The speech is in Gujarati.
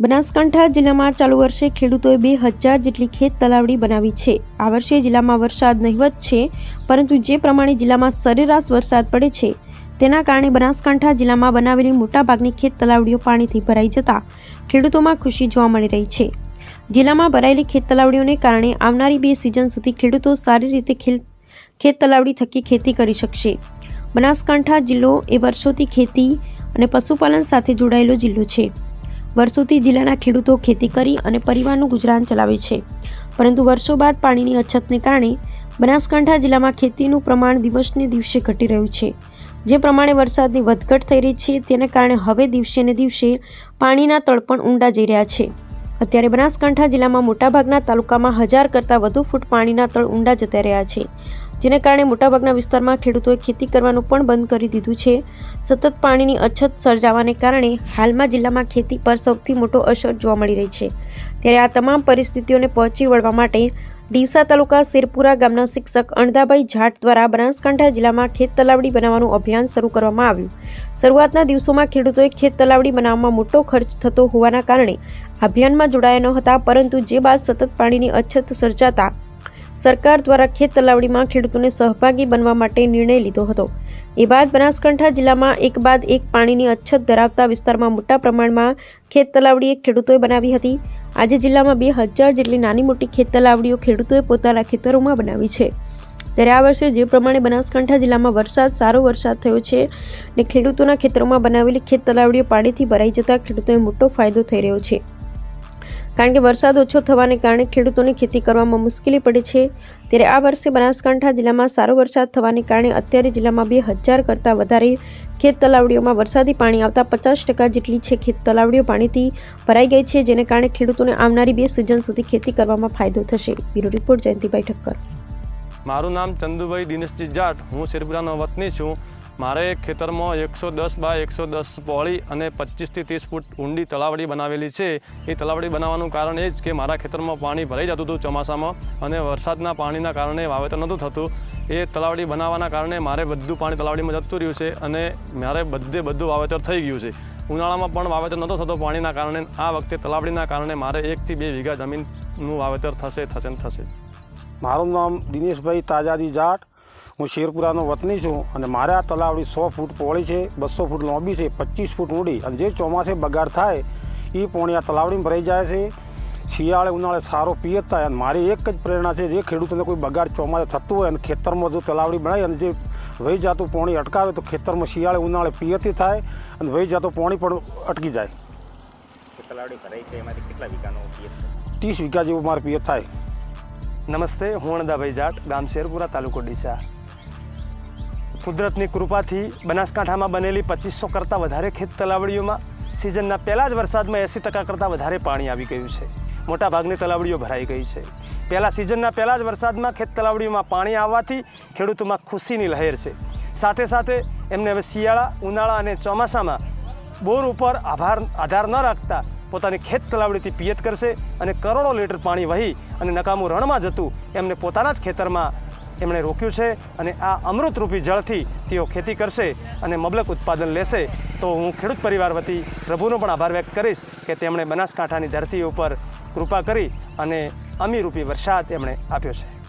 બનાસકાંઠા જિલ્લામાં ચાલુ વર્ષે ખેડૂતોએ બે હજાર જેટલી ખેત તલાવડી બનાવી છે. આ વર્ષે જિલ્લામાં વરસાદ નહિવત છે, પરંતુ જે પ્રમાણે જિલ્લામાં સરેરાશ વરસાદ પડે છે, તેના કારણે બનાસકાંઠા જિલ્લામાં બનાવેલી મોટાભાગની ખેત તલાવડીઓ પાણીથી ભરાઈ જતા ખેડૂતોમાં ખુશી જોવા મળી રહી છે. જિલ્લામાં ભરાયેલી ખેત તલાવડીઓને કારણે આવનારી બે સિઝન સુધી ખેડૂતો સારી રીતે ખેત તલાવડી થકી ખેતી કરી શકશે. બનાસકાંઠા જિલ્લો એ વર્ષોથી ખેતી અને પશુપાલન સાથે જોડાયેલો જિલ્લો છે. વર્ષોથી જિલ્લાના ખેડૂતો ખેતી કરી અને પરિવારનું ગુજરાન ચલાવે છે. પરંતુ વર્ષો બાદ પાણીની અછતને કારણે બનાસકાંઠા જિલ્લામાં ખેતીનું પ્રમાણ દિવસને દિવસે ઘટી રહ્યું છે. જે પ્રમાણે વરસાદની વધઘટ થઈ રહી છે, તેને કારણે હવે દિવસે ને દિવસે પાણીના તળ પણ ઊંડા જઈ રહ્યા છે. અત્યારે બનાસકાંઠા જિલ્લામાં મોટાભાગના તાલુકામાં હજાર કરતાં વધુ ફૂટ પાણીના તળ ઊંડા જતા રહ્યા છે, જેને કારણે મોટાભાગના વિસ્તારમાં ખેડૂતોએ ખેતી કરવાનું પણ બંધ કરી દીધું છે. સતત પાણીની અછત સર્જાવાને કારણે હાલમાં જિલ્લામાં ખેતી પર સૌથી મોટો અસર જોવા મળી રહી છે. ત્યારે આ તમામ પરિસ્થિતિઓને પહોંચી વળવા માટે ડીસા તાલુકા શેરપુરા ગામના શિક્ષક અણધાભાઈ જાટ દ્વારા બનાસકાંઠા જિલ્લામાં ખેત તલાવડી બનાવવાનું અભિયાન શરૂ કરવામાં આવ્યું. શરૂઆતના દિવસોમાં ખેડૂતોએ ખેત તલાવડી બનાવવામાં મોટો ખર્ચ થતો હોવાના કારણે અભિયાનમાં જોડાયા ન હતા, પરંતુ જે બાદ સતત પાણીની અછત સર્જાતા સરકાર દ્વારા ખેત તલાવડીમાં ખેડૂતોને સહભાગી બનવા માટે નિર્ણય લીધો હતો. એ બાદ બનાસકાંઠા જિલ્લામાં એક બાદ એક પાણીની અછત ધરાવતા વિસ્તારમાં મોટા પ્રમાણમાં ખેત તલાવડી એક ખેડૂતોએ બનાવી હતી. આજે જિલ્લામાં બે હજાર જેટલી નાની મોટી ખેત તલાવડીઓ ખેડૂતોએ પોતાના ખેતરોમાં બનાવી છે. ત્યારે આ વર્ષે જે પ્રમાણે બનાસકાંઠા જિલ્લામાં વરસાદ, સારો વરસાદ થયો છે ને ખેડૂતોના ખેતરોમાં બનાવેલી ખેત તલાવડીઓ પાણીથી ભરાઈ જતા ખેડૂતોને મોટો ફાયદો થઈ રહ્યો છે. કારણ કે વરસાદ ઓછો થવાને કારણે ખેડૂતોને ખેતી કરવામાં મુશ્કેલી પડે છે. ત્યારે આ વર્ષે બનાસકાંઠા જિલ્લામાં સારો વરસાદ થવાને કારણે અત્યારે જિલ્લામાં બે હજાર કરતાં વધારે ખેત તલાવડીઓમાં વરસાદી પાણી આવતા પચાસ ટકા જેટલી છે ખેત તલાવડીઓ. પાણીથી ભરાઈ ગઈ છે, જેને કારણે ખેડૂતોને આવનારી બે સિઝન સુધી ખેતી કરવામાં ફાયદો થશે. Bureau report Jayantibhai Thakkar. મારું નામ ચંદુભાઈ દિનેશજી જાટ. હું શેરપુરાનો વતની છું. મારે ખેતરમાં એકસો દસ બાય એકસો દસ પહોળી અને પચીસથી ત્રીસ ફૂટ ઊંડી તલાવડી બનાવેલી છે. એ તલાવડી બનાવવાનું કારણ એ જ કે મારા ખેતરમાં પાણી ભરાઈ જતું હતું ચોમાસામાં અને વરસાદના પાણીના કારણે વાવેતર નહોતું થતું. એ તલાવડી બનાવવાના કારણે મારે બધું પાણી તલાવડીમાં જતું રહ્યું છે અને મારે બધે બધું વાવેતર થઈ ગયું છે. ઉનાળામાં પણ વાવેતર નહોતો થતો પાણીના કારણે. આ વખતે તલાવડીના કારણે મારે એકથી બે વીઘા જમીનનું વાવેતર થશે થશે થશે. મારું નામ દિનેશભાઈ તાજાજી જાટ. હું શેરપુરાનો વતની છું અને મારે આ તલાવડી સો ફૂટ પહોળી છે બસો ફૂટ લાંબી છે પચીસ ફૂટ ઊંડી. અને જે ચોમાસે બગાડ થાય એ પોણી આ તલાવડીમાં ભરાઈ જાય છે. શિયાળે ઉનાળે સારો પિયત થાય અને મારી એક જ પ્રેરણા છે જે ખેડૂતોને કોઈ બગાડ ચોમાસે થતું હોય અને ખેતરમાં જો તલાવડી બનાવી અને જે વહી જતું પોણી અટકાવે તો ખેતરમાં શિયાળે ઉનાળે પિયતી થાય અને વહી જતું પોણી પણ અટકી જાય. તલાવડી ભરાઈ છે એમાંથી કેટલા વીઘાનો ત્રીસ વીઘા જેવું મારે પિયત થાય. નમસ્તે હું અણદાભાઈ જાટ ગામ શેરપુરા તાલુકો ડીસા. કુદરતની કૃપાથી બનાસકાંઠામાં બનેલી પચીસો કરતાં વધારે ખેત તલાવડીઓમાં સિઝનના પહેલાં જ વરસાદમાં એંસી ટકા કરતાં વધારે પાણી આવી ગયું છે. મોટાભાગની તલાવડીઓ ભરાઈ ગઈ છે. પહેલાં સિઝનના પહેલાં જ વરસાદમાં ખેત તલાવડીઓમાં પાણી આવવાથી ખેડૂતોમાં ખુશીની લહેર છે. સાથે સાથે એમને હવે શિયાળા, ઉનાળા અને ચોમાસામાં બોર ઉપર આભાર, આધાર ન રાખતા પોતાની ખેત તલાવડીથી પિયત કરશે અને કરોડો લીટર પાણી વહી અને નકામું રણમાં જતું એમને પોતાના જ ખેતરમાં એમણે રોક્યું છે અને આ અમૃતરૂપી જળથી તેઓ ખેતી કરશે અને મબલક ઉત્પાદન લેશે. તો હું ખેડૂત પરિવાર વતી પ્રભુનો પણ આભાર વ્યક્ત કરીશ કે તેમણે બનાસકાંઠાની ધરતી ઉપર કૃપા કરી અને અમીરૂપી વરસાદ એમણે આપ્યો છે.